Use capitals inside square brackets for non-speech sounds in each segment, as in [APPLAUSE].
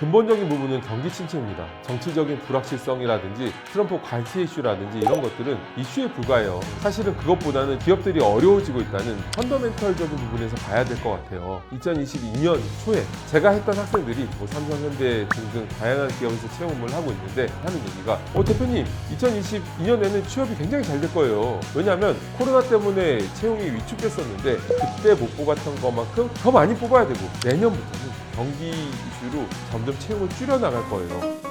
근본적인 부분은 경기 침체입니다. 정치적인 불확실성이라든지 트럼프 관세 이슈라든지 이런 것들은 이슈에 불과해요. 사실은 그것보다는 기업들이 어려워지고 있다는 펀더멘털적인 부분에서 봐야 될 것 같아요. 2022년 초에 제가 했던 학생들이 뭐 삼성, 현대 등등 다양한 기업에서 채용을 하고 있는데 하는 얘기가 어 대표님 2022년에는 취업이 굉장히 잘 될 거예요. 왜냐하면 코로나 때문에 채용이 위축됐었는데 그때 못 뽑았던 것만큼 더 많이 뽑아야 되고 내년부터는 경기 이슈로 점점 채용을 줄여나갈 거예요.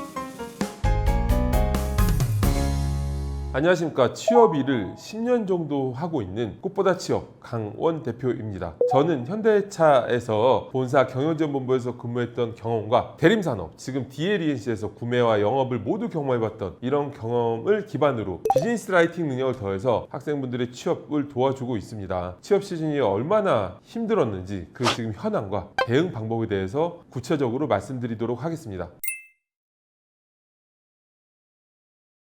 안녕하십니까. 취업 일을 10년 정도 하고 있는 꽃보다 취업 강원 대표입니다. 저는 현대차에서 본사 경영지원본부에서 근무했던 경험과 대림산업, 지금 DLENC에서 구매와 영업을 모두 경험해봤던 이런 경험을 기반으로 비즈니스 라이팅 능력을 더해서 학생분들의 취업을 도와주고 있습니다. 취업 시즌이 얼마나 힘들었는지 그 지금 현황과 대응 방법에 대해서 구체적으로 말씀드리도록 하겠습니다.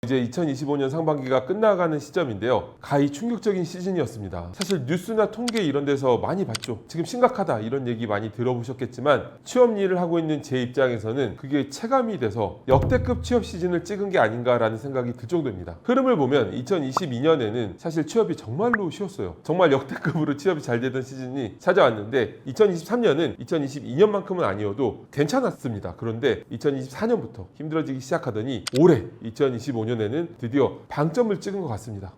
이제 2025년 상반기가 끝나가는 시점인데요. 가히 충격적인 시즌이었습니다. 사실 뉴스나 통계 이런 데서 많이 봤죠. 지금 심각하다 이런 얘기 많이 들어보셨겠지만 취업 일을 하고 있는 제 입장에서는 그게 체감이 돼서 역대급 취업 시즌을 찍은 게 아닌가라는 생각이 들 정도입니다. 흐름을 보면 2022년에는 사실 취업이 정말로 쉬웠어요. 정말 역대급으로 취업이 잘 되던 시즌이 찾아왔는데 2023년은 2022년만큼은 아니어도 괜찮았습니다. 그런데 2024년부터 힘들어지기 시작하더니 올해 2025년 에는 드디어 방점을 찍은 것 같습니다.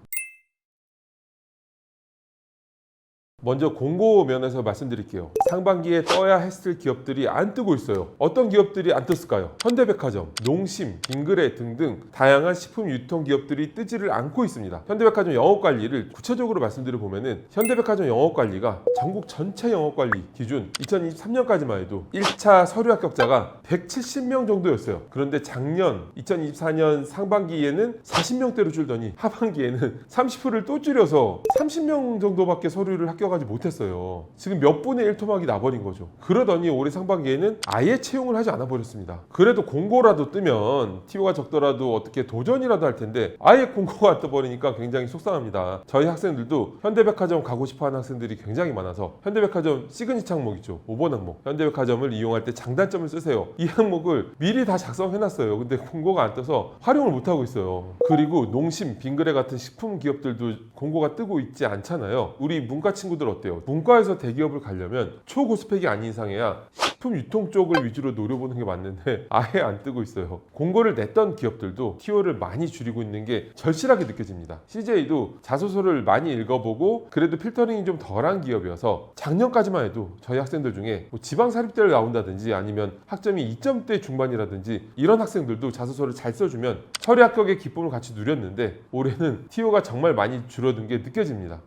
먼저 공고 면에서 말씀드릴게요. 상반기에 떠야 했을 기업들이 안 뜨고 있어요. 어떤 기업들이 안 떴을까요? 현대백화점, 농심, 빙그레 등등 다양한 식품 유통 기업들이 뜨지를 않고 있습니다. 현대백화점 영업 관리를 구체적으로 말씀드려 보면은 현대백화점 영업 관리가 전국 전체 영업 관리 기준 2023년까지만 해도 1차 서류 합격자가 170명 정도였어요. 그런데 작년 2024년 상반기에는 40명대로 줄더니 하반기에는 30%를 또 줄여서 30명 정도밖에 서류를 합격 합격하지 못했어요. 지금 몇 분의 1 토막이 나버린 거죠. 그러더니 올해 상반기에는 아예 채용을 하지 않아 버렸습니다. 그래도 공고라도 뜨면 티오가 적더라도 어떻게 도전이라도 할 텐데 아예 공고가 안 떠버리니까 굉장히 속상합니다. 저희 학생들도 현대백화점 가고 싶어하는 학생들이 굉장히 많아서 현대백화점 시그니처 항목 있죠. 5번 항목. 현대백화점을 이용할 때 장단점을 쓰세요. 이 항목을 미리 다 작성해놨어요. 근데 공고가 안 떠서 활용을 못 하고 있어요. 그리고 농심, 빙그레 같은 식품 기업들도 공고가 뜨고 있지 않잖아요. 우리 문과 친구들 어때요? 문과에서 대기업을 가려면 초고스펙이 아닌 이상해야 식품 유통 쪽을 위주로 노려보는 게 맞는데 [LAUGHS] 아예 안 뜨고 있어요. 공고를 냈던 기업들도 TO를 많이 줄이고 있는 게 절실하게 느껴집니다. CJ도 자소서를 많이 읽어보고 그래도 필터링이 좀 덜한 기업이어서 작년까지만 해도 저희 학생들 중에 뭐 지방 사립대를 나온다든지 아니면 학점이 2점대 중반이라든지 이런 학생들도 자소서를 잘 써주면 처리 합격의 기쁨을 같이 누렸는데 올해는 TO가 정말 많이 줄어든 게 느껴집니다.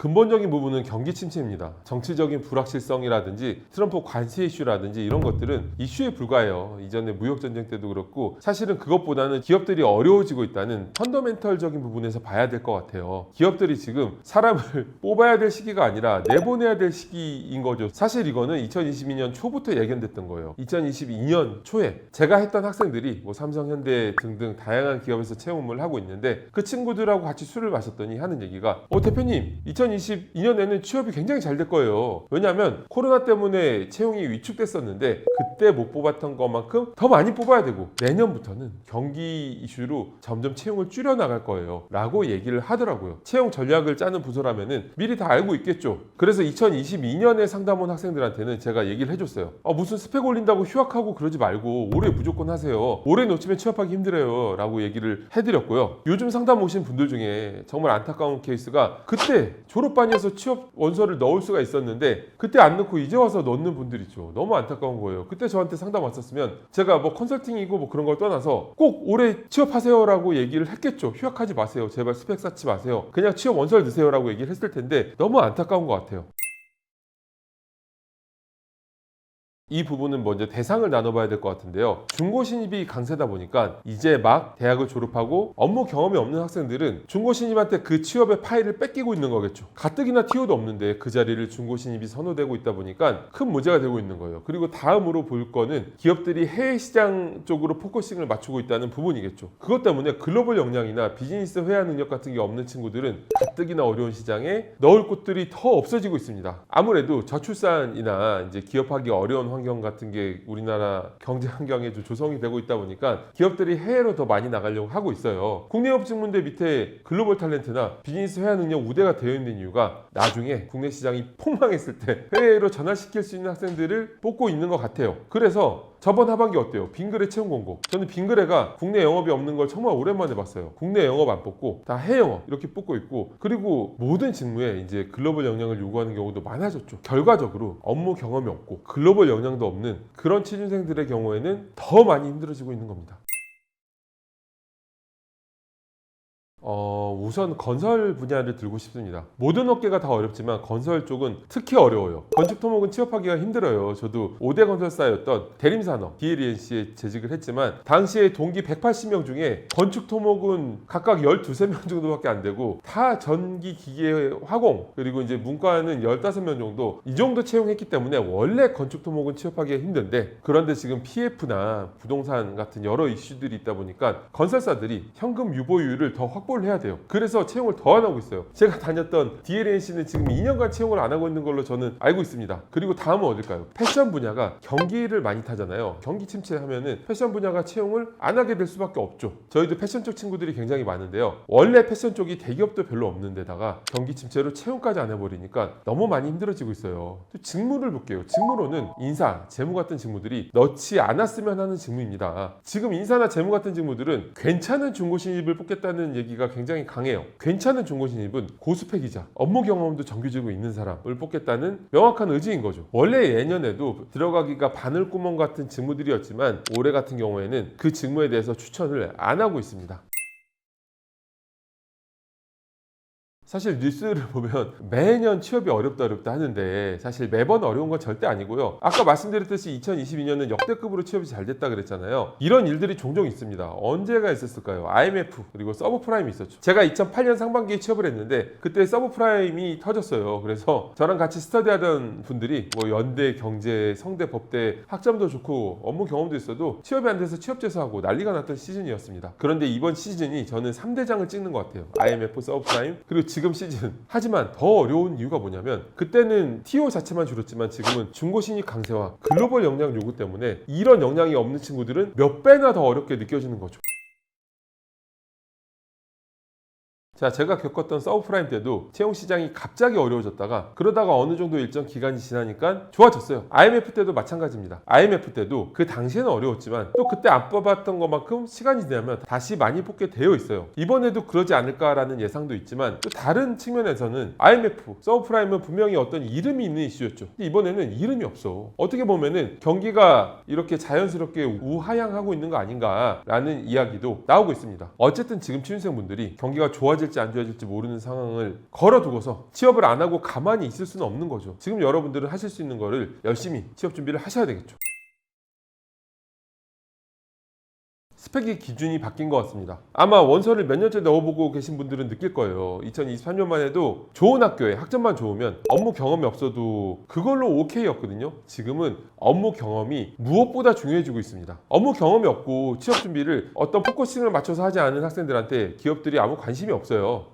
근본적인 부분은 경기 침체입니다. 정치적인 불확실성이라든지 트럼프 관세 이슈라든지 이런 것들은 이슈에 불과해요. 이전에 무역 전쟁 때도 그렇고 사실은 그것보다는 기업들이 어려워지고 있다는 펀더멘털적인 부분에서 봐야 될 것 같아요. 기업들이 지금 사람을 [LAUGHS] 뽑아야 될 시기가 아니라 내보내야 될 시기인 거죠. 사실 이거는 2022년 초부터 예견됐던 거예요. 2022년 초에 제가 했던 학생들이 뭐 삼성, 현대 등등 다양한 기업에서 채용을 하고 있는데 그 친구들하고 같이 술을 마셨더니 하는 얘기가 어 대표님 2022년에는 취업이 굉장히 잘 될 거예요. 왜냐하면 코로나 때문에 채용이 위축됐었는데 그때 못 뽑았던 것만큼 더 많이 뽑아야 되고 내년부터는 경기 이슈로 점점 채용을 줄여 나갈 거예요. 라고 얘기를 하더라고요. 채용 전략을 짜는 부서라면은 미리 다 알고 있겠죠. 그래서 2022년에 상담 온 학생들한테는 제가 얘기를 해줬어요. 아, 무슨 스펙 올린다고 휴학하고 그러지 말고 올해 무조건 하세요. 올해 놓치면 취업하기 힘들어요. 라고 얘기를 해드렸고요. 요즘 상담 오신 분들 중에 정말 안타까운 케이스가 그때 졸업 반이어서 취업 원서를 넣을 수가 있었는데 그때 안 넣고 이제 와서 넣는 분들 있죠. 너무 안타까운 거예요. 그때 저한테 상담 왔었으면 제가 뭐 컨설팅이고 뭐 그런 걸 떠나서 꼭 올해 취업하세요라고 얘기를 했겠죠. 휴학하지 마세요. 제발 스펙 쌓지 마세요. 그냥 취업 원서를 넣으세요라고 얘기를 했을 텐데 너무 안타까운 것 같아요. 이 부분은 먼저 대상을 나눠봐야 될 것 같은데요. 중고 신입이 강세다 보니까 이제 막 대학을 졸업하고 업무 경험이 없는 학생들은 중고 신입한테 그 취업의 파일을 뺏기고 있는 거겠죠. 가뜩이나 티오도 없는데 그 자리를 중고 신입이 선호되고 있다 보니까 큰 문제가 되고 있는 거예요. 그리고 다음으로 볼 거는 기업들이 해외 시장 쪽으로 포커싱을 맞추고 있다는 부분이겠죠. 그것 때문에 글로벌 역량이나 비즈니스 회화 능력 같은 게 없는 친구들은 가뜩이나 어려운 시장에 넣을 곳들이 더 없어지고 있습니다. 아무래도 저출산이나 이제 기업하기 어려운 환경 같은 게 우리나라 경제 환경에 좀 조성이 되고 있다 보니까 기업들이 해외로 더 많이 나가려고 하고 있어요. 국내협직문대 밑에 글로벌 탤런트나 비즈니스 회화 능력 우대가 되어 있는 이유가 나중에 국내 시장이 폭망했을 때 해외로 전환시킬 수 있는 학생들을 뽑고 있는 것 같아요. 그래서 저번 하반기 어때요? 빙그레 채용 공고. 저는 빙그레가 국내 영업이 없는 걸 정말 오랜만에 봤어요. 국내 영업 안 뽑고 다 해외 영업 이렇게 뽑고 있고 그리고 모든 직무에 이제 글로벌 역량을 요구하는 경우도 많아졌죠. 결과적으로 업무 경험이 없고 글로벌 역량도 없는 그런 취준생들의 경우에는 더 많이 힘들어지고 있는 겁니다. 어, 우선 건설 분야를 들고 싶습니다. 모든 업계가 다 어렵지만 건설 쪽은 특히 어려워요. 건축 토목은 취업하기가 힘들어요. 저도 5대 건설사였던 대림산업 DLNC에 재직을 했지만 당시에 동기 180명 중에 건축 토목은 각각 12, 3명 정도밖에 안 되고 다 전기 기계 화공 그리고 이제 문과는 15명 정도 이 정도 채용했기 때문에 원래 건축 토목은 취업하기가 힘든데 그런데 지금 PF나 부동산 같은 여러 이슈들이 있다 보니까 건설사들이 현금 유보율을 더 확보 를 해야 돼요. 그래서 채용을 더 안 하고 있어요. 제가 다녔던 DLNC는 지금 2년간 채용을 안 하고 있는 걸로 저는 알고 있습니다. 그리고 다음은 어딜까요? 패션 분야가 경기를 많이 타잖아요. 경기 침체하면은 패션 분야가 채용을 안 하게 될 수밖에 없죠. 저희도 패션 쪽 친구들이 굉장히 많은데요. 원래 패션 쪽이 대기업도 별로 없는 데다가 경기 침체로 채용까지 안 해버리니까 너무 많이 힘들어지고 있어요. 또 직무를 볼게요. 직무로는 인사, 재무 같은 직무들이 넣지 않았으면 하는 직무입니다. 지금 인사나 재무 같은 직무들은 괜찮은 중고 신입을 뽑겠다는 얘기가 굉장히 강해요. 괜찮은 중고 신입은 고스펙이자 업무 경험도 정규직으로 있는 사람을 뽑겠다는 명확한 의지인 거죠. 원래 예년에도 들어가기가 바늘구멍 같은 직무들이었지만 올해 같은 경우에는 그 직무에 대해서 추천을 안 하고 있습니다. 사실 뉴스를 [LAUGHS] 보면 매년 취업이 어렵다 어렵다 하는데 사실 매번 어려운 건 절대 아니고요. 아까 말씀드렸듯이 2022년은 역대급으로 취업이 잘 됐다 그랬잖아요. 이런 일들이 종종 있습니다. 언제가 있었을까요? IMF 그리고 서브프라임이 있었죠. 제가 2008년 상반기에 취업을 했는데 그때 서브프라임이 터졌어요. 그래서 저랑 같이 스터디하던 분들이 뭐 연대, 경제, 성대, 법대 학점도 좋고 업무 경험도 있어도 취업이 안 돼서 취업 재수하고 난리가 났던 시즌이었습니다. 그런데 이번 시즌이 저는 3대장을 찍는 것 같아요. IMF, 서브프라임 그리고 지금 시즌. 하지만 더 어려운 이유가 뭐냐면 그때는 TO 자체만 줄었지만 지금은 중고 신입 강세와 글로벌 역량 요구 때문에 이런 역량이 없는 친구들은 몇 배나 더 어렵게 느껴지는 거죠. 자, 제가 겪었던 서브프라임 때도 채용 시장이 갑자기 어려워졌다가 그러다가 어느 정도 일정 기간이 지나니까 좋아졌어요. IMF 때도 마찬가지입니다. IMF 때도 그 당시에는 어려웠지만 또 그때 안 뽑았던 것만큼 시간이 지나면 다시 많이 뽑게 되어 있어요. 이번에도 그러지 않을까라는 예상도 있지만 또 다른 측면에서는 IMF, 서브프라임은 분명히 어떤 이름이 있는 이슈였죠. 이번에는 이름이 없어. 어떻게 보면은 경기가 이렇게 자연스럽게 우하향하고 있는 거 아닌가라는 이야기도 나오고 있습니다. 어쨌든 지금 취준생 분들이 경기가 좋아질 좋아질지 안 좋아질지 모르는 상황을 걸어두고서 취업을 안 하고 가만히 있을 수는 없는 거죠. 지금 여러분들은 하실 수 있는 거를 열심히 취업 준비를 하셔야 되겠죠. 스펙의 기준이 바뀐 것 같습니다. 아마 원서를 몇 년째 넣어보고 계신 분들은 느낄 거예요. 2023년만 해도 좋은 학교에 학점만 좋으면 업무 경험이 없어도 그걸로 오케이였거든요. 지금은 업무 경험이 무엇보다 중요해지고 있습니다. 업무 경험이 없고 취업 준비를 어떤 포커싱을 맞춰서 하지 않은 학생들한테 기업들이 아무 관심이 없어요.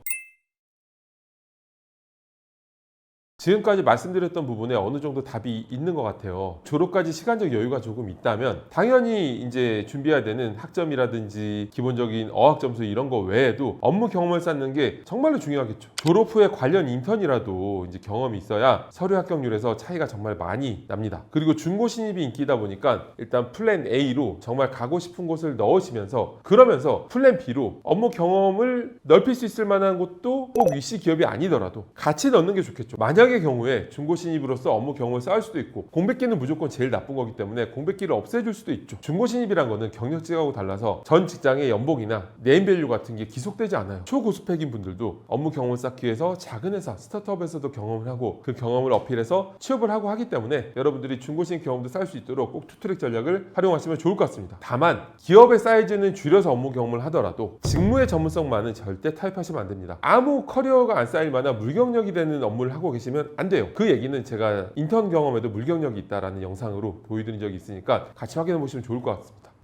지금까지 말씀드렸던 부분에 어느 정도 답이 있는 것 같아요. 졸업까지 시간적 여유가 조금 있다면 당연히 이제 준비해야 되는 학점이라든지 기본적인 어학 점수 이런 거 외에도 업무 경험을 쌓는 게 정말로 중요하겠죠. 졸업 후에 관련 인턴이라도 이제 경험이 있어야 서류 합격률에서 차이가 정말 많이 납니다. 그리고 중고 신입이 인기다 보니까 일단 플랜 A로 정말 가고 싶은 곳을 넣으시면서 그러면서 플랜 B로 업무 경험을 넓힐 수 있을 만한 곳도 꼭 위시 기업이 아니더라도 같이 넣는 게 좋겠죠. 만약에 최악의 경우에 중고 신입으로서 업무 경험을 쌓을 수도 있고 공백기는 무조건 제일 나쁜 거기 때문에 공백기를 없애줄 수도 있죠. 중고 신입이란 거는 경력직하고 달라서 전 직장의 연봉이나 네임밸류 같은 게 기속되지 않아요. 초고수팩인 분들도 업무 경험을 쌓기 위해서 작은 회사, 스타트업에서도 경험을 하고 그 경험을 어필해서 취업을 하고 하기 때문에 여러분들이 중고 신입 경험도 쌓을 수 있도록 꼭 투트랙 전략을 활용하시면 좋을 것 같습니다. 다만 기업의 사이즈는 줄여서 업무 경험을 하더라도 직무의 전문성만은 절대 타입하시면 안 됩니다. 아무 커리어가 안 쌓일 만한 물경력이 되는 업무를 하고 계시면 안 돼요. 그 얘기는 제가 인턴 경험에도 물경력이 있다라는 영상으로 보여드린 적이 있으니까 같이 확인해 보시면 좋을 것 같습니다.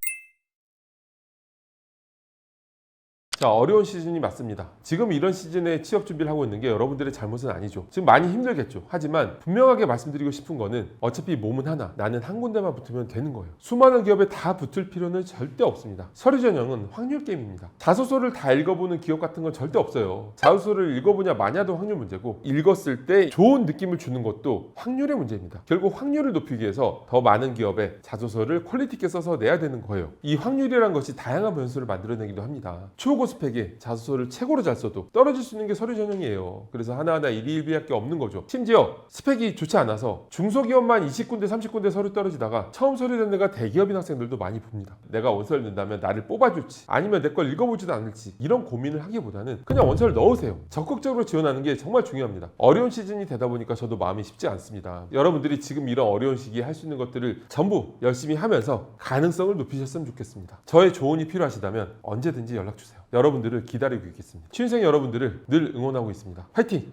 자, 어려운 시즌이 맞습니다. 지금 이런 시즌에 취업 준비를 하고 있는 게 여러분들의 잘못은 아니죠. 지금 많이 힘들겠죠. 하지만 분명하게 말씀드리고 싶은 거는 어차피 몸은 하나, 나는 한 군데만 붙으면 되는 거예요. 수많은 기업에 다 붙을 필요는 절대 없습니다. 서류 전형은 확률 게임입니다. 자소서를 다 읽어보는 기업 같은 건 절대 없어요. 자소서를 읽어보냐 마냐도 확률 문제고 읽었을 때 좋은 느낌을 주는 것도 확률의 문제입니다. 결국 확률을 높이기 위해서 더 많은 기업에 자소서를 퀄리티 있게 써서 내야 되는 거예요. 이 확률이란 것이 다양한 변수를 만들어내기도 합니다. 초고 스펙에 자소서를 최고로 잘 써도 떨어질 수 있는 게 서류 전형이에요. 그래서 하나하나 일일비할 게 없는 거죠. 심지어 스펙이 좋지 않아서 중소기업만 20군데 30군데 서류 떨어지다가 처음 서류된 데가 대기업인 학생들도 많이 봅니다. 내가 원서를 넣는다면 나를 뽑아줄지 아니면 내 걸 읽어보지도 않을지 이런 고민을 하기보다는 그냥 원서를 넣으세요. 적극적으로 지원하는 게 정말 중요합니다. 어려운 시즌이 되다 보니까 저도 마음이 쉽지 않습니다. 여러분들이 지금 이런 어려운 시기에 할 수 있는 것들을 전부 열심히 하면서 가능성을 높이셨으면 좋겠습니다. 저의 조언이 필요하시다면 언제든지 연락 주세요. 여러분들을 기다리고 있겠습니다. 취준생 여러분들을 늘 응원하고 있습니다. 파이팅!